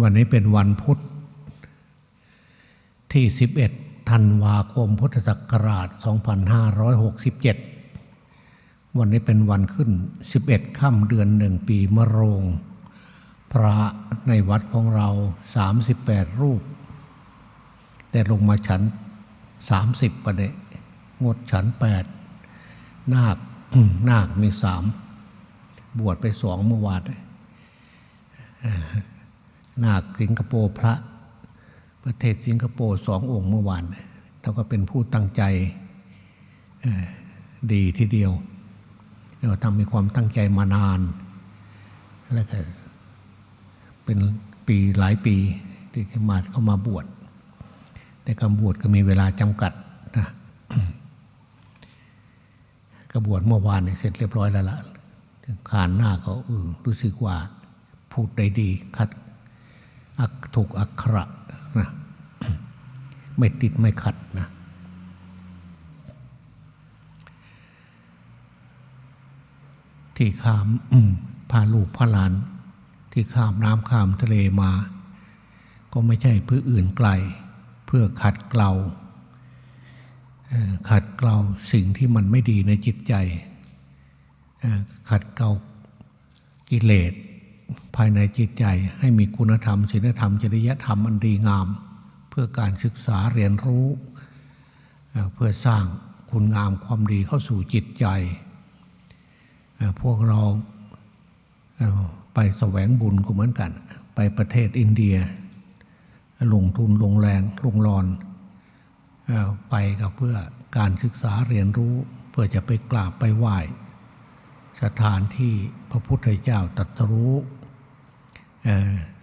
วันนี้เป็นวันพุธที่ 11 ธันวาคม พุทธศักราช 2567 วันนี้เป็นวันขึ้น 11 ค่ำเดือนหนึ่งปีมะโรง พระในวัดของเรา 38 รูป แต่ลงมาฉัน 30ประเดงดฉัน 8 นาค นาคมีสาม บวชไปสองเมื่อวาน นาคสิงคโปร์พระ ประเทศสิงคโปร์สององค์เมื่อวานเขาก็เป็นผู้ตั้งใจดีทีเดียวเราทำมีความตั้งใจมานาน แล้วก็เป็นปีหลายปีที่มาเข้ามาบวช แต่การบวชก็มีเวลาจำกัดนะกระบวชเมื่อวานเสร็จเรียบร้อยแล้วล่ะขานหน้าเขารู้สึกว่าพูดได้ดีคัด ถูกอักขระนะไม่ติดไม่ขัดนะที่ข้ามพาลูกพาหลาน ที่ข้ามน้ำข้ามทะเลมา ก็ไม่ใช่เพื่ออื่นไกล เพื่อขัดเกลาขัดเกลาสิ่งที่มันไม่ดีในจิตใจ ขัดเกลากิเลส ภายในจิตใจให้มีคุณธรรมศีลธรรมจริยธรรมอันดีงาม เพื่อการศึกษาเรียนรู้ เพื่อสร้างคุณงามความดีเข้าสู่จิตใจ พวกเราไปแสวงบุญก็เหมือนกัน ไปประเทศอินเดีย ลงทุนลงแรงลงรอนไปก็เพื่อการศึกษาเรียนรู้ เพื่อจะไปกราบไปไหว้ สถานที่พระพุทธเจ้าตรัสรู้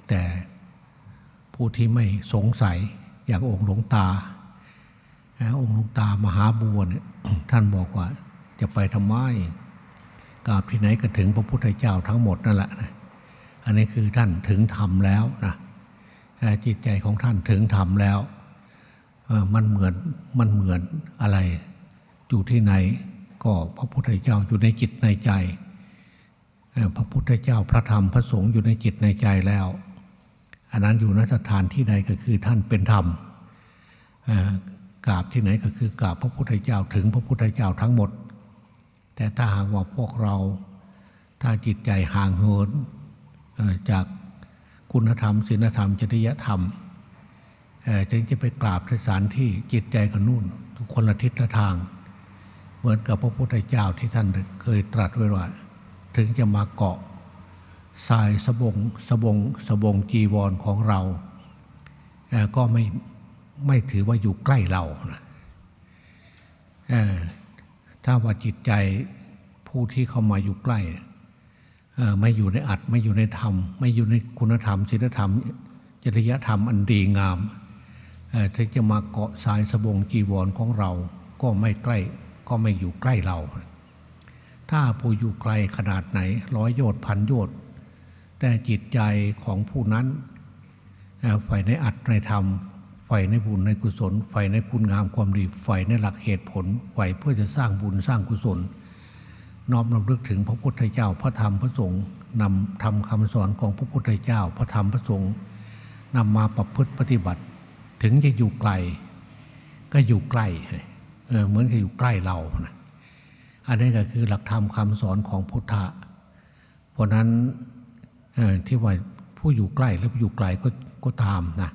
แต่ผู้ที่ไม่สงสัยอย่างองค์หลวงตา องค์หลวงตามหาบัวเนี่ยท่านบอกว่าจะไปทำไมกราบที่ไหนก็ถึงพระพุทธเจ้าทั้งหมดนั่นแหละนะอันนี้คือท่านถึงธรรมแล้วนะจิตใจของท่านถึงธรรมแล้วมันเหมือนมันเหมือนอะไรอยู่ที่ไหน ก็พระพุทธเจ้าอยู่ในจิตในใจ พระพุทธเจ้าพระธรรมพระสงฆ์อยู่ในจิตในใจแล้ว อันนั้นอยู่นสถานที่ใดก็คือท่านเป็นธรรมกราบที่ไหนก็คือกราบพระพุทธเจ้าถึงพระพุทธเจ้าทั้งหมด แต่ถ้าหากว่าพวกเราถ้าจิตใจห่างเหินจากคุณธรรมศีลธรรมจริยธรรมจึงจะไปกราบสถานที่จิตใจกันนู่นทุกคนละทิศละทาง เหมือนกับพระพุทธเจ้าที่ท่านเคยตรัสไว้ว่า ถึงจะมาเกาะทรายสบงสบงสบงจีวรของเรา ก็ไม่ไม่ถือว่าอยู่ใกล้เรานะถ้าว่าจิตใจผู้ที่เข้ามาอยู่ใกล้ไม่อยู่ในอัดไม่อยู่ในธรรม ไม่อยู่ในคุณธรรมศีลธรรม จริยธรรมอันดีงามถึงจะมาเกาะสายสบงจีวรของเรา ก็ไม่ใกล้ ก็ไม่อยู่ใกล้เรา ถ้าผู้อยู่ไกลขนาดไหนร้อยโยชน์พันโยชน์แต่จิตใจของผู้นั้นใฝ่ในอัดในธรรมใฝ่ในบุญในกุศลใฝ่ในคุณงามความดีใฝ่ในหลักเหตุผลใฝ่เพื่อจะสร้างบุญสร้างกุศล น้อมรำลึกถึงพระพุทธเจ้าพระธรรมพระสงฆ์นำทำคำสอนของพระพุทธเจ้า พระธรรมพระสงฆ์นำมาประพฤติปฏิบัติ ถึงจะอยู่ไกล ก็อยู่ใกล้ เหมือนกับอยู่ใกล้เรานะอันนี้ก็คือหลักธรรมคำสอนของพุทธะ เพราะนั้นที่ว่าผู้อยู่ใกล้หรือผู้อยู่ไกลก็ก็ตามนะ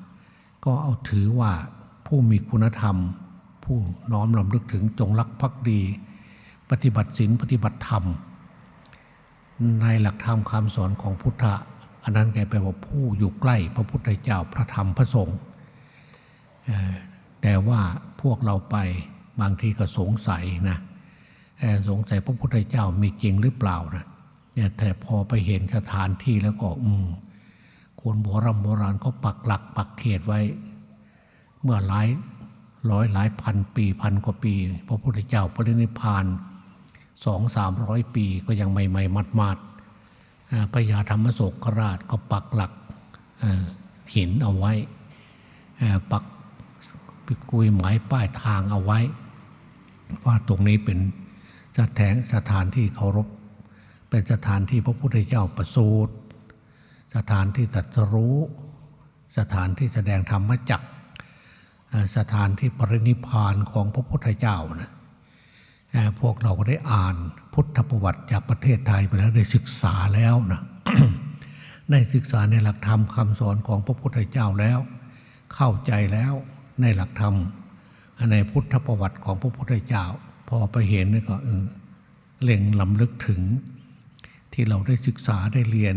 ก็เอาถือว่าผู้มีคุณธรรม ผู้น้อมรำลึกถึงจงรักภักดี ปฏิบัติศีลปฏิบัติธรรม ในหลักธรรมคำสอนของพุทธะ อันนั้นแกแปลว่าผู้อยู่ใกล้พระพุทธเจ้าพระธรรมพระสงฆ์แต่ว่าพวกเราไป บางทีก็สงสัยนะสงสัยพระพุทธเจ้ามีจริงหรือเปล่านะเนี่ยแต่พอไปเห็นสถานที่แล้วก็อืมคนโบราณโบราณก็ปักหลักปักเขตไว้ เมื่อหลายร้อยหลายพันปีพันกว่าปี พระพุทธเจ้าปรินิพานสองสามร้อยปีก็ยังใหม่ๆมัดมัดพญาธรรมโศกราชก็ปักหลักหินเอาไว้ปักปิดกุยหมายป้ายทางเอาไว้ ว่าตรงนี้เป็นสถานสถานที่เคารพ เป็นสถานที่พระพุทธเจ้าประสูติสถานที่ตรัสรู้ สถานที่แสดงธรรมจักสถานที่ปรินิพานของพระพุทธเจ้านะพวกเราก็ได้อ่านพุทธประวัติจากประเทศไทยไปแล้วได้ศึกษาแล้วนะได้ศึกษาในหลักธรรมคำสอนของพระพุทธเจ้าแล้ว เข้าใจแล้วในหลักธรรม ในพุทธประวัติของพระพุทธเจ้า พอไปเห็นนี่ก็เออเล็งลำลึกถึง ที่เราได้ศึกษาได้เรียน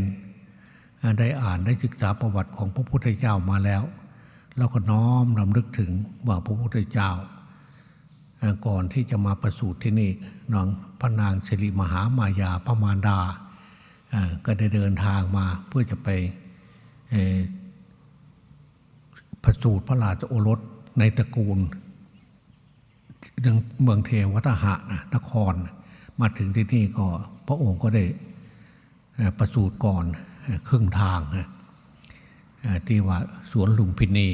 ได้อ่านได้ศึกษาประวัติของพระพุทธเจ้ามาแล้ว เราก็น้อมรำลึกถึงว่าพระพุทธเจ้า ก่อนที่จะมาประสูติที่นี่นางพระนางสิริมหามายาพระมารดาก็ได้เดินทางมาเพื่อจะไปประสูติพระราชโอรสในตระกูล เมืองเทวทหะนะนคร มาถึงที่นี่ก็พระองค์ก็ได้ประสูติก่อนเครึ่งทางที่ว่าสวนลุมพินี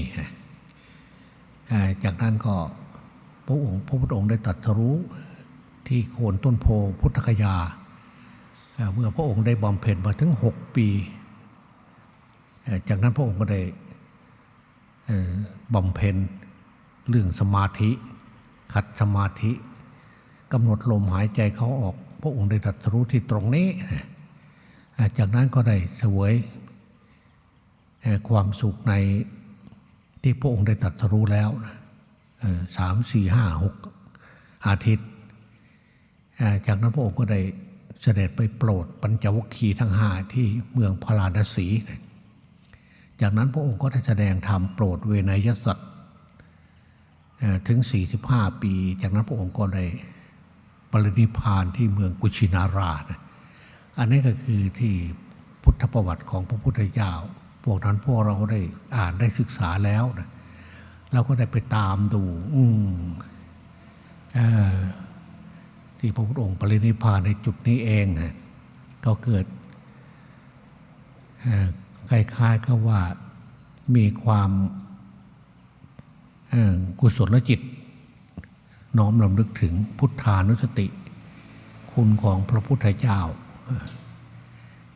จากนั้นก็พระองค์พระพุทธองค์ได้ตรัสรู้ที่โคนต้นโพพุทธคยา เมื่อพระองค์ได้บำเพ็ญมาถึงหกปี จากนั้นพระองค์ก็ได้บำเพ็ญเรื่องสมาธิ ขัดสมาธิกำหนดลมหายใจเขาออก พระองค์ได้ตรัสรู้ที่ตรงนี้ จากนั้นก็ได้เสวยความสุขในที่พระองค์ได้ตรัสรู้แล้วสามสี่ห้าหกอาทิตย์ จากนั้นพระองค์ก็ได้เสด็จไปโปรดปัญจวัคคีย์ทั้งห้าที่เมืองพาราณสี จากนั้นพระองค์ก็ได้แสดงธรรมโปรดเวนยสัตว์ ถึง 45 ปี จากนั้นพระองค์ก็ได้ปรินิพานที่เมืองกุชินารานะอันนี้ก็คือที่พุทธประวัติของพระพุทธเจ้า พวกนั้นพวกเราก็ได้อ่านได้ศึกษาแล้วนะเราก็ได้ไปตามดู อืมอที่พระพุทธองค์ปรินิพานในจุดนี้เองนะก็เกิดคล้ายๆกับว่ามีความ กุศลจิต น้อมรำลึกถึงพุทธานุสติ คุณของพระพุทธเจ้า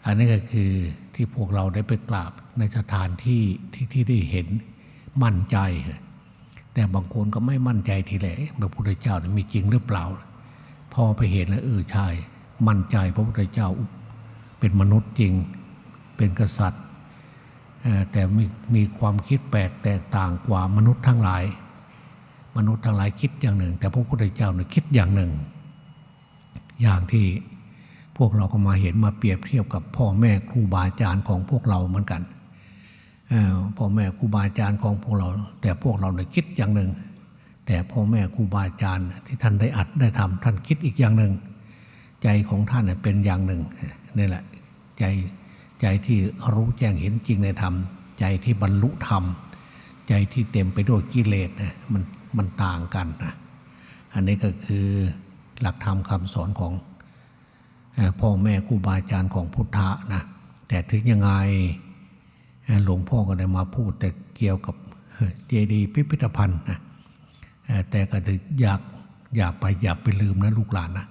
อันนี้ก็คือที่พวกเราได้ไปกราบในสถานที่ที่ที่ได้เห็นมั่นใจ แต่บางคนก็ไม่มั่นใจทีแหละพระพุทธเจ้านี่มีจริงหรือเปล่า พอไปเห็นแล้วเออใช่ มั่นใจพระพุทธเจ้าเป็นมนุษย์จริง เป็นกษัตริย์ แต่มีมีความคิดแปลกแตกต่างกว่ามนุษย์ทั้งหลาย มนุษย์ทั้งหลายคิดอย่างหนึ่ง แต่พระพุทธเจ้าเนี่ยคิดอย่างหนึ่ง อย่างที่พวกเราก็มาเห็นมาเปรียบเทียบกับพ่อแม่ครูบาอาจารย์ของพวกเราเหมือนกันพ่อแม่ครูบาอาจารย์ของพวกเรา แต่พวกเราเนี่ยคิดอย่างหนึ่ง แต่พ่อแม่ครูบาอาจารย์ที่ท่านได้อัดได้ทำท่านคิดอีกอย่างหนึ่ง ใจของท่านเนี่ยเป็นอย่างหนึ่งนี่แหละใจ ใจที่รู้แจ้งเห็นจริงในธรรม ใจที่บรรลุธรรม ใจที่เต็มไปด้วยกิเลสนะมันมันต่างกันนะอันนี้ก็คือหลักธรรมคำสอนของพ่อแม่ครูบาอาจารย์ของพุทธะนะแต่ถึงยังไงหลวงพ่อก็ได้มาพูดแต่เกี่ยวกับเจดีย์พิพิธภัณฑ์นะแต่ก็อยากอย่าไปอย่าไปลืมนะลูกหลานนะ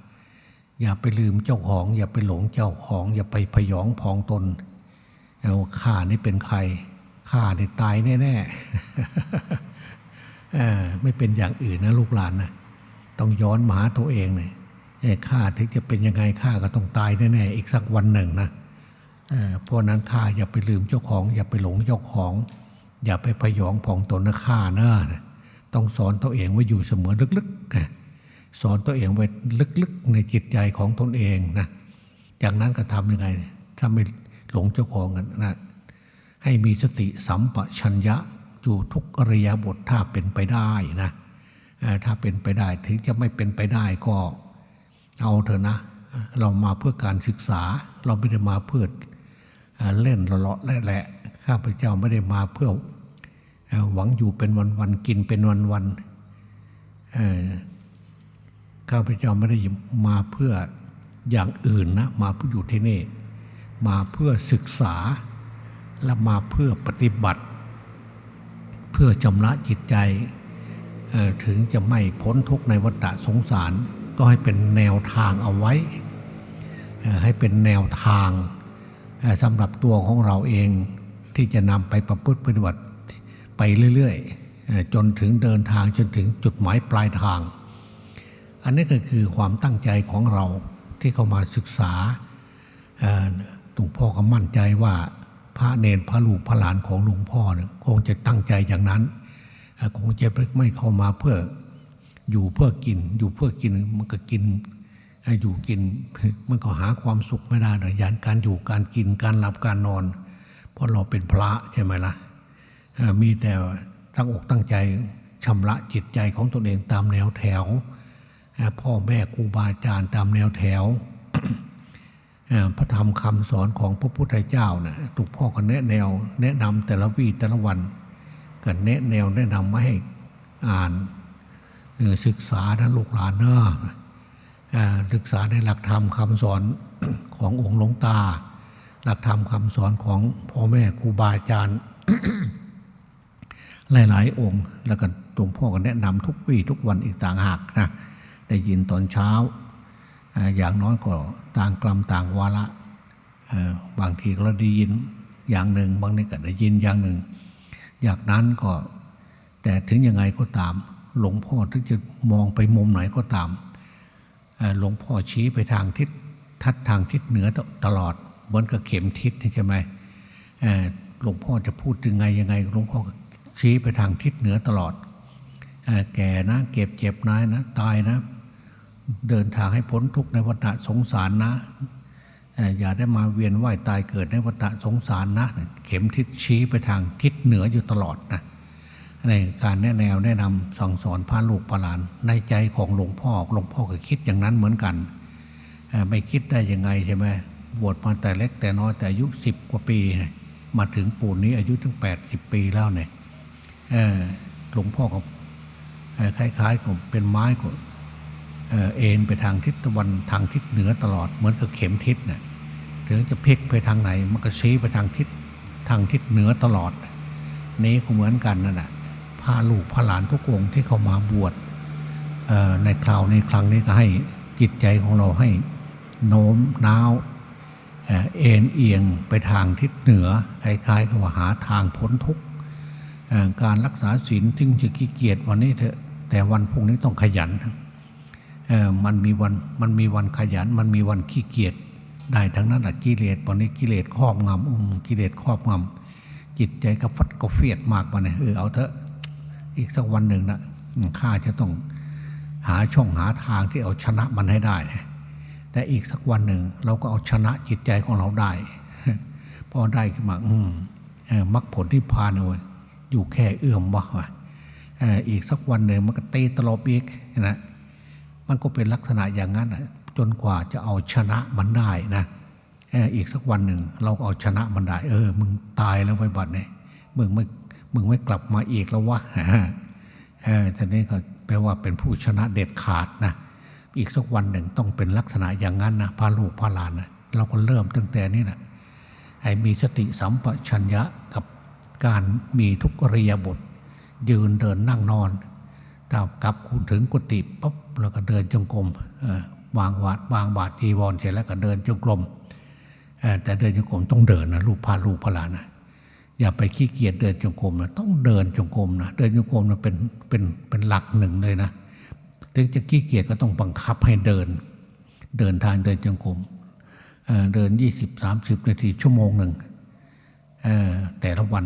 อย่าไปลืมเจ้าของ อย่าไปหลงเจ้าของ อย่าไปพยองพองตนเอาข้านี่เป็นใครข้านี่ตายแน่ๆเออไม่เป็นอย่างอื่นนะลูกหลานนะต้องย้อนมาหาตัวเองเลยเอ้ข้าถึงจะเป็นยังไงข้าก็ต้องตายแน่ๆอีกสักวันหนึ่งนะเพราะนั้นข้าอย่าไปลืมเจ้าของ อย่าไปหลงเจ้าของ อย่าไปพยองพองตนนะข้าเนอะต้องสอนตัวเองไว้อยู่เสมอลึกๆนะ สอนตัวเองไว้ลึกๆในจิตใจของตนเองนะจากนั้นก็ทำยังไงถ้าไม่หลงเจ้าของกันนะให้มีสติสัมปชัญญะอยู่ทุกอริยบทถ้าเป็นไปได้นะถ้าเป็นไปได้ถึงจะไม่เป็นไปได้ก็เอาเถอะนะ เรามาเพื่อการศึกษา เราไม่ได้มาเพื่อเอ่อเล่นเลาะแหละๆข้าพเจ้าไม่ได้มาเพื่อหวังอยู่เป็นวันๆกินเป็นวันๆเอ่อ ข้าพเจ้าไม่ได้มาเพื่ออย่างอื่นนะมาเพื่ออยู่ที่นี่ มาเพื่อศึกษา และมาเพื่อปฏิบัติ เพื่อชำระจิตใจถึงจะไม่พ้นทุกข์ในวัฏสงสาร ก็ให้เป็นแนวทางเอาไว้ ให้เป็นแนวทางสำหรับตัวของเราเองที่จะนำไปประพฤติปฏิบัติไปเรื่อยๆจนถึงเดินทางจนถึงจุดหมายปลายทาง อันนี้ก็คือความตั้งใจของเราที่เข้ามาศึกษาหลวงพ่อก็มั่นใจว่าพระเนนพระลูกพระหลานของหลวงพ่อเนี่ยคงจะตั้งใจอย่างนั้น คงจะไม่เข้ามาเพื่ออยู่เพื่อกิน อยู่เพื่อกินมันก็กินอยู่กินมันก็หาความสุขไม่ได้เลยยานการอยู่การกินการหลับการนอน เพราะเราเป็นพระใช่ไหมล่ะเอ่อมีแต่ตั้งอกตั้งใจชำระจิตใจของตนเองตามแนวแถว พ่อแม่ครูบาอาจารย์ตามแนวแถวพระธรรมคำสอนของพระพุทธเจ้านะทุกพ่อก็แนะแนว แนะนำแต่ละวี่แต่ละวันก็แนะแนวแนะนำมาให้อ่านเอ่อศึกษานะลูกหลานเนอะศึกษาในหลักธรรมคำสอนขององค์หลวงตา หลักธรรมคำสอนของพ่อแม่ครูบาอาจารย์หลาย ๆ องค์ แล้วก็หลวงพ่อก็แนะนำทุกวี่ทุกวันอีกต่างหากนะ ได้ยินตอนเช้า อย่างน้อยก็ต่างกลัมต่างวาระบางทีเราได้ยินอย่างหนึ่ง บางทีก็ได้ยินอย่างหนึ่ง อย่างนั้นก็แต่ถึงยังไงก็ตาม หลวงพ่อถึงจะมองไปมุมไหนก็ตามหลวงพ่อชี้ไปทางทิศทัดทางทิศเหนือตลอดเหมือนกับเข็มทิศใช่ไหมหลวงพ่อจะพูดยังไงยังไงหลวงพ่อชี้ไปทางทิศเหนือตลอดแก่นะ เก็บเจ็บนายนะ ตายนะ เดินทางให้พ้นทุกข์ในวัฏสงสารนะ อย่าได้มาเวียนว่ายตายเกิดในวัฏสงสารนะ เข็มทิศชี้ไปทางทิศเหนืออยู่ตลอดนะในการแนะแนวแนะนำสั่งสอนพระลูกพระหลาน ในใจของหลวงพ่อหลวงพ่อก็คิดอย่างนั้นเหมือนกัน ไม่คิดได้ยังไงใช่ไหมบวชมาแต่เล็กแต่น้อยแต่อายุสิบกว่าปี มาถึงปูนนี้อายุถึงแปดสิบปีแล้วเนี่ยหลวงพ่อก็คล้ายๆกับเป็นไม้ก็เอ่อ เอ็นไปทางทิศตะวันทางทิศเหนือตลอดเหมือนกับเข็มทิศเนี่ยถึงจะพลิกไปทางไหนมันก็ชี้ไปทางทิศทางทิศเหนือตลอด นี้ก็เหมือนกันนั่นแหะพาลูกพาหลานทุกองที่เข้ามาบวชในคราวนี้ครั้งนี้ก็ให้จิตใจของเราให้โน้มน้าวเอ็นเอียงไปทางทิศเหนือคล้ายๆกับว่าหาทางพ้นทุกข์การรักษาศีลถึงจะขี้เกียจวันนี้เถอะแต่วันพรุ่งนี้ต้องขยัน มันมีวันมันมีวันขยัน มันมีวันขี้เกียจได้ทั้งนั้นแหละกิเลสวันนี้กิเลสครอบงำอืมกิเลสครอบงำจิตใจก็ฟัดก็เฟียดมากวันนี้เออเอาเถอะอีกสักวันหนึ่งนะข้าจะต้องหาช่องหาทางที่เอาชนะมันให้ได้ แต่อีกสักวันหนึ่งเราก็เอาชนะจิตใจของเราได้ พอได้ขึ้นมาอืมมรรคผลที่พานเลยอยู่แค่เอื้อมวะอ่ออีกสักวันหนึ่งมันก็เตีตลบอีกนะ มันก็เป็นลักษณะอย่างนั้นจนกว่าจะเอาชนะมันได้นะเอ่ออีกสักวันหนึ่งเราก็เอาชนะมันได้เออ มึงตายแล้วไว้บัดเนี่ยมึงไม่มึงไม่กลับมาอีกแล้ววะเออทีนี้ก็แปลว่าเป็นผู้ชนะเด็ดขาดนะอีกสักวันหนึ่งต้องเป็นลักษณะอย่างนั้นนะพาลูกพาหลานนะเราก็เริ่มตั้งแต่นี้นะให้มีสติสัมปชัญญะกับการมีทุกอริยบท ยืนเดินนั่งนอน ถ้ากลับคุณถึงกุฏิปั๊บแล้วก็เดินจงกรมวางวาดวางบาทจีวรเสร็จแล้วก็เดินจงกรมแต่เดินจงกรมต้องเดินนะลูกพาลูกพลานะอย่าไปขี้เกียจเดินจงกรมนะต้องเดินจงกรมนะเดินจงกรมนะเป็นเป็นเป็นหลักหนึ่งเลยนะถึงจะขี้เกียจก็ต้องบังคับให้เดิน เดินทางเดินจงกรมเอ่อเดิน 20 30 นาทีชั่วโมงหนึ่งแต่ละวัน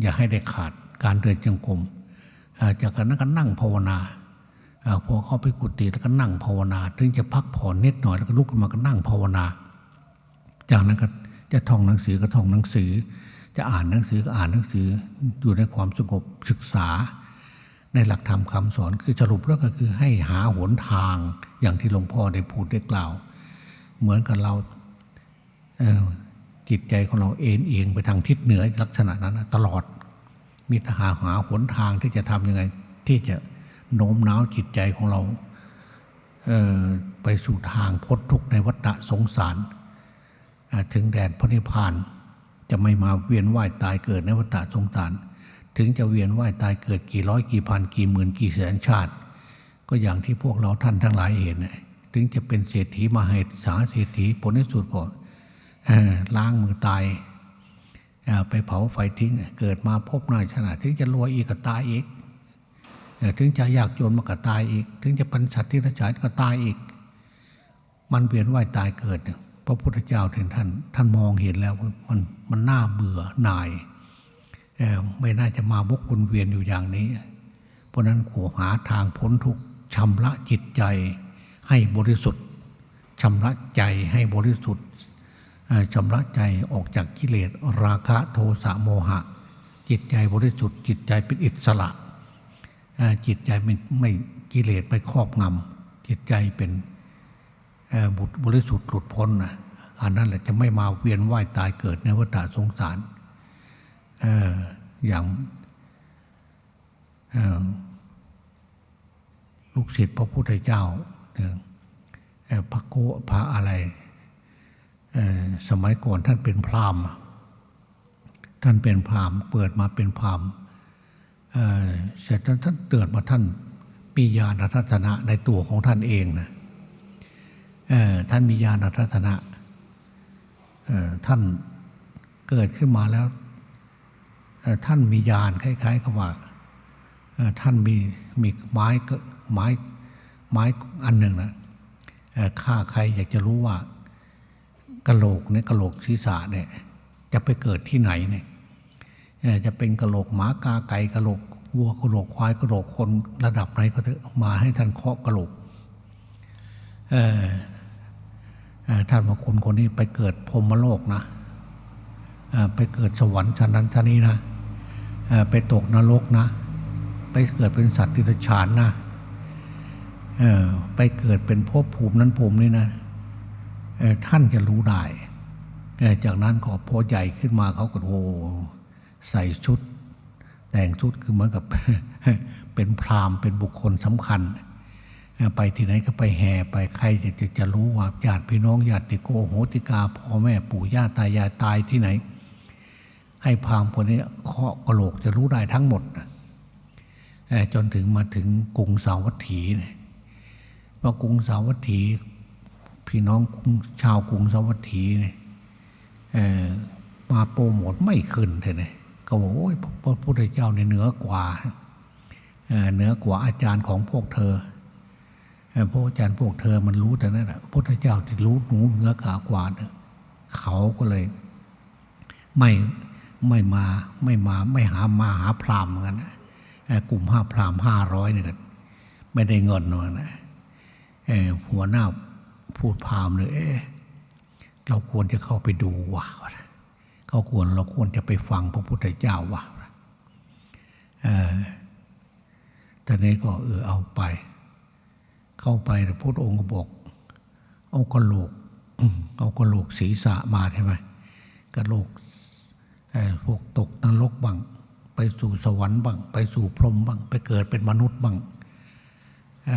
อย่าให้ได้ขาดการเดินจงกรม จากนั้นก็นั่งภาวนาพอเข้าไปกุฏิแล้วก็นั่งภาวนาถึงจะพักผ่อนนิดหน่อยแล้วก็ลุกขึ้นมาก็นั่งภาวนา จากนั้นก็จะท่องหนังสือก็ท่องหนังสือ จะอ่านหนังสือก็อ่านหนังสืออยู่ในความสงบศึกษา ในหลักธรรมคำสอนคือสรุปแล้วก็คือให้หาหนทางอย่างที่หลวงพ่อได้พูดได้กล่าว เหมือนกับเราเจิตใจของเราเอ็นเอียงไปทางทิศเหนือลักษณะนั้นตลอด มีทหาหาหนทางที่จะทำยังไง ที่จะโน้มน้าวจิตใจของเราเไปสู่ทางพ้นทุกข์ในวัฏสงสาร ถึงแดนพระนิพพาน จะไม่มาเวียนว่ายตายเกิดในวัฏสงสาร ถึงจะเวียนว่ายตายเกิดกี่ร้อยกี่พันกี่หมื่นกี่แสนชาติ ก็อย่างที่พวกเราท่านทั้งหลายเห็นถึงจะเป็นเศรษฐีมาเศรษฐีเศรษฐีผลที่สุดก็เอ่อล้างมือตาย ไปเผาไฟทิ้งเกิดมาพบหน้าชนะถึงจะรวยอีกก็ตายอีกถึงจะยากจนมันก็ตายอีก ถึงจะเป็นสัตว์ที่ระฉานก็ตายอีก มันเวียนว่ายตายเกิดพระพุทธเจ้าถึงท่าน ท่านมองเห็นแล้วมันมันน่าเบื่อหน่ายไม่น่าจะมาบกวนเวียนอยู่อย่างนี้ เพราะนั้นขอหาทางพ้นทุกชำระจิตใจให้บริสุทธิ์ชำระใจให้บริสุทธิ์ ชำระใจออกจากกิเลสราคะโทสะโมหะ จิตใจบริสุทธิ์จิตใจเป็นอิสระจิตใจไม่ไม่กิเลสไปครอบงำจิตใจเป็นบุตรบริสุทธิ์หลุดพ้นนะอันนั้นแหละจะไม่มาเวียนว่ายตายเกิดในวัฏสงสารอย่างลูกศิษย์พระพุทธเจ้าเนี่ยพระโกพระอะไร สมัยก่อนท่านเป็นพราหมณ์ ท่านเป็นพราหมณ์เปิดมาเป็นพราหมณ์เสร็จแล้วท่านเกิดมาท่านมีญาณทัศนะในตัวของท่านเองนะท่านมีญาณทัศนะท่านเกิดขึ้นมาแล้ว ท่านมีญาณคล้ายๆกับว่าท่านมีมีไม้ก็ไม้ไม้อันหนึ่งนะข้าใครอยากจะรู้ว่า กะโหลกเนี่ยกะโหลกศีรษะเนี่ยจะไปเกิดที่ไหนเนี่ยจะเป็นกะโหลกหมากาไก่กะโหลกวัวกะโหลกควายกะโหลกคนระดับไหนก็เถอะมาให้ท่านเคาะกะโหลกเออท่านว่าคนคนนี้ไปเกิดพรหมโลกนะไปเกิดสวรรค์ชั้นนั้นชั้นนี้นะไปตกนรกนะ ไปเกิดเป็นสัตว์ติรฉานนะไปเกิดเป็นภพภูมินั้นภูมินี้นะ ท่านจะรู้ได้จากนั้นก็พอใหญ่ขึ้นมาเขาก็โอ้ใส่ชุด แต่งชุดคือเหมือนกับเป็นพราหมณ์เป็นบุคคลสำคัญ ไปที่ไหนก็ไปแห่ไปใครจะจะจะรู้ว่าญาติพี่น้องญาติโกโหติกาพ่อแม่ปู่ย่าตายายตายที่ไหน ให้พราหมณ์คนนี้เคาะกระโหลกจะรู้ได้ทั้งหมดจนถึงมาถึงกรุงสาวัตถีเนี่ยพอกรุงสาวัตถี พี่น้องชาวกรุงสวัตถีเนี่ยมาโปรโมทไม่ขึ้นเลยนี่ยก็บอกโอ้ยพระพุทธเจ้าเนี่ยเหนือกว่าเหนือกว่าอาจารย์ของพวกเธอเอ่อพวกอาจารย์พวกเธอมันรู้แต่นั่นแหละพระพุทธเจ้าที่รู้หนูเหนือกากว่าเนี่ยเขาก็เลย ไม่ไม่มาไม่มาไม่หามาหาพรามเหมือนกันนะกลุ่มห้าพรามห้าร้อยเนี่ยก็ไม่ได้เงินหรอกนะหัวหน้า พูดพามเลยเอ๊ะเราควรจะเข้าไปดูว่ะเขาควรเราควรจะไปฟังพระพุทธเจ้าว่ะเออแต่นี้ก็เออเอาไป เข้าไปแต่พระองค์ก็บอก เอากระโหลก เอากระโหลกศีรษะมาใช่ไหมกระโหลกพวกตกนรกบ้างไปสู่สวรรค์บ้างไปสู่พรหมบ้าง ไปเกิดเป็นมนุษย์บ้าง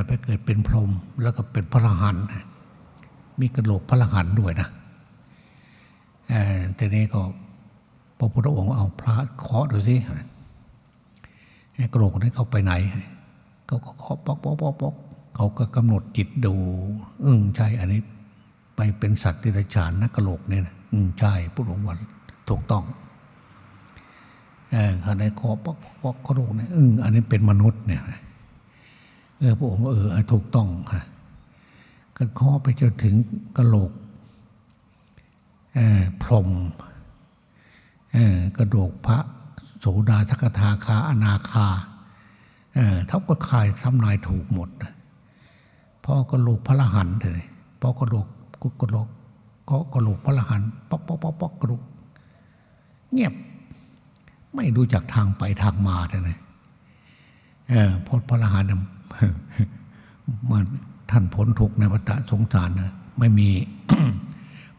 ไปเกิดเป็นพรหมแล้วก็เป็นพระอรหันต์ มีกระโหลกพระรหันด้วยนะเอ่อทีนี้ก็พระพุทธองค์เอาพระเคาะดูสิกระโหลกนั้นเข้าไปไหนเขาก็เคาะปอกปอกปอกปอกเขาก็กำหนดจิตดู อึ้งใช่อันนี้ ไปเป็นสัตว์ที่ไรฉานนะกระโหลกเนี่ยนะอืมใช่พระองค์ว่าถูกต้องเออขณะคอปอกปอกปอกกระโหลกเนี่ยอึ้งอันนี้เป็นมนุษย์เนี่ยเออพระองค์เออถูกต้องฮะ ก็ข้อไปจนถึงกระโหลกพรหมกระโดกพระโสดาสกทาคาอนาคาทับก็คายทำนายถูกหมดพ่อกระโหลกพระละหันเลยพ่อกระโหลกกระโหลกก็กระโหลกพระละหันป๊อกป๊อกป๊อกป๊อกกระโหลกเงียบไม่รู้จักทางไปทางมาเลยเออพระพระอรหันมัน ท่านพ้นทุกข์ในวัฏสงสารนะไม่มี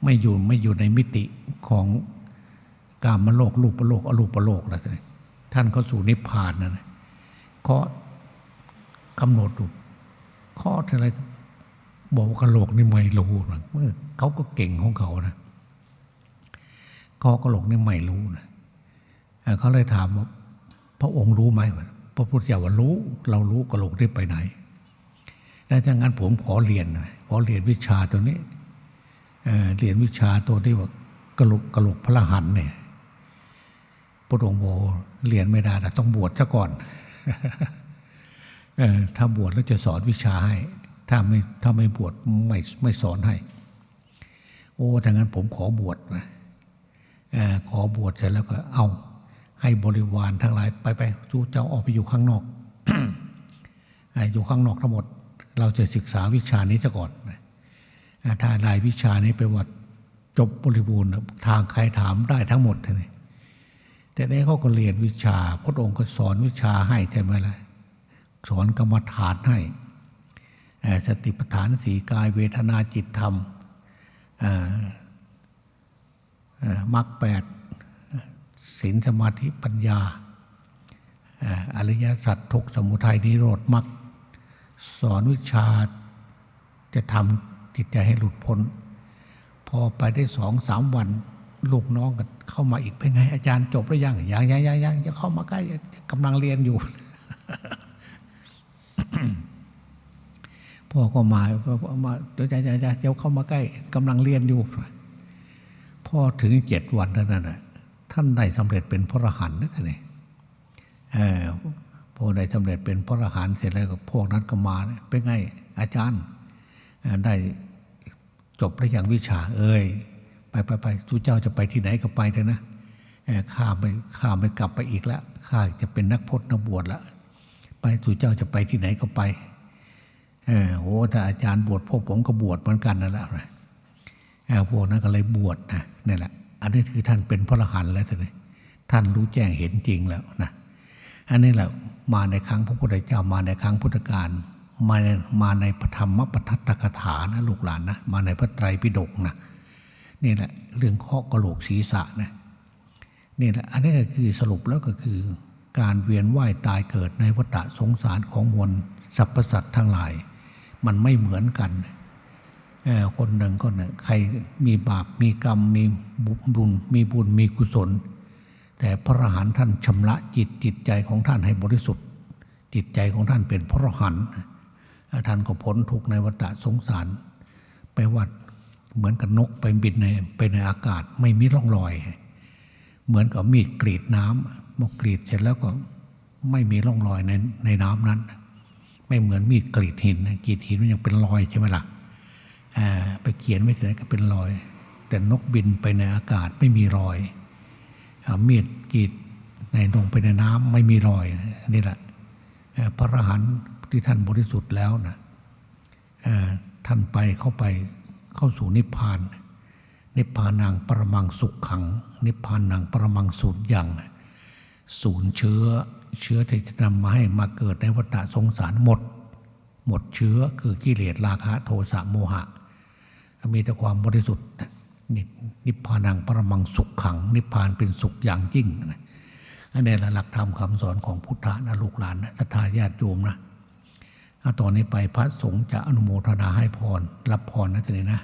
ไม่อยู่ไม่อยู่ในมิติของกามโลกรูปโลกอรูปโลกแล้วท่านก็สู่นิพพานนะนะก็กำหนดดูข้ออะไรบอกว่ากระโหลกนี่ไม่รู้นะเมื่อเขาก็เก่งของเขานะข้อกระโหลกนี่ไม่รู้นะเขาเลยถามว่าพระองค์รู้ไหมวะพระพุทธเจ้าว่ารู้ เรารู้กระโหลกได้ไปไหน แล้วถ้างั้นผมขอเรียนหน่อยขอเรียนวิชาตัวนี้เเรียนวิชาตัวที่ว่ากระโหลกกระโหลกพระหันเนี่ยพระองค์โมเรียนไม่ได้นะต้องบวชซะก่อนออถ้าบวชแล้วจะสอนวิชาให้ ถ้าไม่ถ้าไม่บวชไม่ไม่สอนให้ โอ้ถ้างั้นผมขอบวชนะเออขอบวชเสร็จแล้วก็เอาให้บริวารทั้งหลายไปไปจูเจ้าออกไปอยู่ข้างนอกอยู่ข้างนอกทั้งหมด เราจะศึกษาวิชานี้ซะก่อนถ้าได้วิชานี้ไปวัดจบบริบูรณ์ทางใครถามได้ทั้งหมดเลยแต่นี้เขาก็เรียนวิชา พระองค์ก็สอนวิชาให้ใช่ไหมล่ะสอนกรรมฐานให้สติปัฏฐานสีกายเวทนาจิตธรรมมรรคแปดศีลสมาธิปัญญาอริยสัจทุกสมุทัยนิโรธมรรค สอนวิชาจะทำจิตใจให้หลุดพ้น พอไปได้สองสามวัน ลูกน้องกันเข้ามาอีกเป็นไง อาจารย์จบหรือยังยังยังยังยังจะเข้ามาใกล้กำลังเรียนอยู่ พ่อก็มามาเดี๋ยวจะจะจะเดี๋ยวเข้ามาใกล้กำลังเรียนอยู่ พ่อถึงเจ็ดวันเท่านั้นน่ะท่านได้สำเร็จเป็นพระอรหันต์นะท่านนี่เออ พอได้สำเร็จเป็นพระอรหันต์เสร็จแล้วก็พวกนั้นก็มาเนี่ยเป็นไงอาจารย์ได้จบแล้อย่างวิชาเอ้ยไปไปไปทุเจ้าจะไปที่ไหนก็ไปเถอะนะเอ่อข้าไม่ข้าไม่กลับไปอีกแล้วข้าจะเป็นนักพจนักบวชละไปทุเจ้าจะไปที่ไหนก็ไปเออโอ้ถ้าอาจารย์บวชพวกผมก็บวชเหมือนกันนั่นแหละเออพวกนั้นก็เลยบวชนะนี่แหละ อันนี้คือท่านเป็นพระอรหันต์แล้วสิท่านรู้แจ้งเห็นจริงแล้วนะ อันนี้แหละมาในครั้งพระพุทธเจ้ามาในครั้งพุทธกาลมาในมาในพระธรรมปทัตตกถานะลูกหลานนะมาในพระไตรปิฎกนะนี่แหละเรื่องเคาะกระโหลกศีรษะนะนี่แหละอันนี้ก็คือสรุปแล้วก็คือ การเวียนว่ายตายเกิดในวัฏสงสารของมวลสรรพสัตว์ทั้งหลาย มันไม่เหมือนกันคนหนึ่งก็เนี่ยใครมีบาปมีกรรมมีบุญมีบุญมีกุศล แต่พระอรหันต์ท่านชำระจิตจิตใจของท่านให้บริสุทธิ์ จิตใจของท่านเป็นพระอรหันต์ท่านก็พ้นทุกข์ในวัฏสงสาร ไปวัดเหมือนกับนกไปบินในไปในอากาศไม่มีร่องรอย เหมือนกับมีดกรีดน้ำมากรีดเสร็จแล้วก็ไม่มีร่องรอยในในน้ำนั้น ไม่เหมือนมีดกรีดหินกรีดหินมันยังเป็นรอยใช่ไหมล่ะอ่าไปเขียนไม่ถึงไหนก็เป็นรอย แต่นกบินไปในอากาศไม่มีรอย มีดกรีดในลงไปในน้ำไม่มีรอยนี่แหละพระอรหันต์ที่ท่านบริสุทธิ์แล้วนะท่านไปเข้าไปเข้าสู่นิพพาน นิพพานังปรมังสุขขัง นิพพานังปรมังสูญยังศูนย์เชื้อเชื้อที่จะนำมาให้มาเกิดในวัฏสงสารหมด หมดเชื้อคือกิเลสราคะโทสะโมหะ มีแต่ความบริสุทธิ์ นิพพานังปรมังสุขขัง นิพพานเป็นสุขอย่างยิ่งนะอันนี้หละหลักธรรมคำสอนของพุทธะนะลูกหลานนะศรัทธาญาติโยมนะถ้าตอนนี้ไปพระสงฆ์จะอนุโมทนาให้พร รับพรนะทีนี้นะ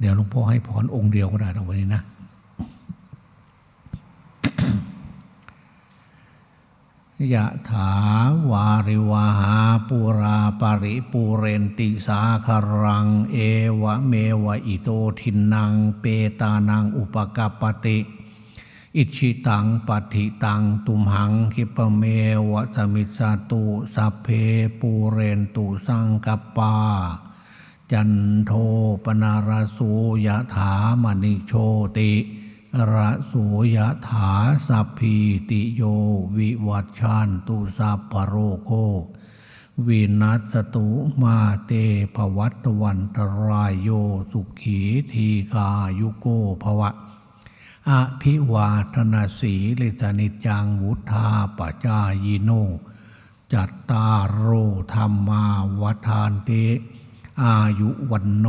เดี๋ยวหลวงพ่อให้พรองค์เดียวก็ได้ตรงนี้นะ ยะถาวาริวหาปุราปาริปูเรนติสาคารัง เอวะเมวะอิโตทินัง เปตานังอุปกปติ อิชิตังปฏิตังตุมหังคิปเมวะสมิสสตุสัพเพปูเรนตุสังกปปา จันโทปนารสูยะถามณิโชติ ระโสยะถาสัพพีติโย วิวัชชันตุสัพพะโรโควินัสตุมาเตภวัตวันตรายโยสุขีทีกายุโกภวะ อภิวาทนาสีลิตานิจังวุธาปจายโน จัตตาโรธรรมาวัฏานเต อายุวันโน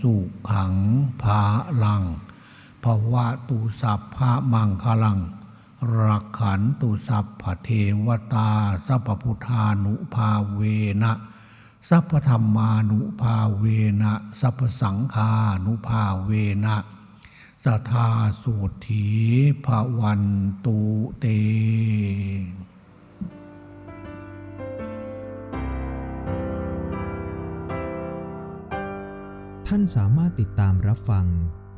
สุขังภาลัง ภวะตุสัพพะมังคลัง รักขันตุสัพพเทวตา สัพพุทธานุภาเวนะ สัพพธรรมานุภาเวนะ สัพพสังฆานุภาเวนะสัทาสูถีภวันตุเตท่านสามารถติดตามรับฟัง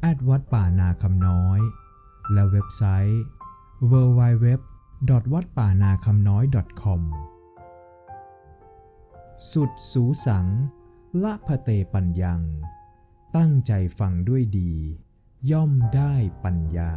แอดวัดป่านาคำน้อย และเว็บไซต์ www. วัดป่านาคำน้อย .com สุดสูสัง ละพะเตปัญญัง ตั้งใจฟังด้วยดี ย่อมได้ปัญญา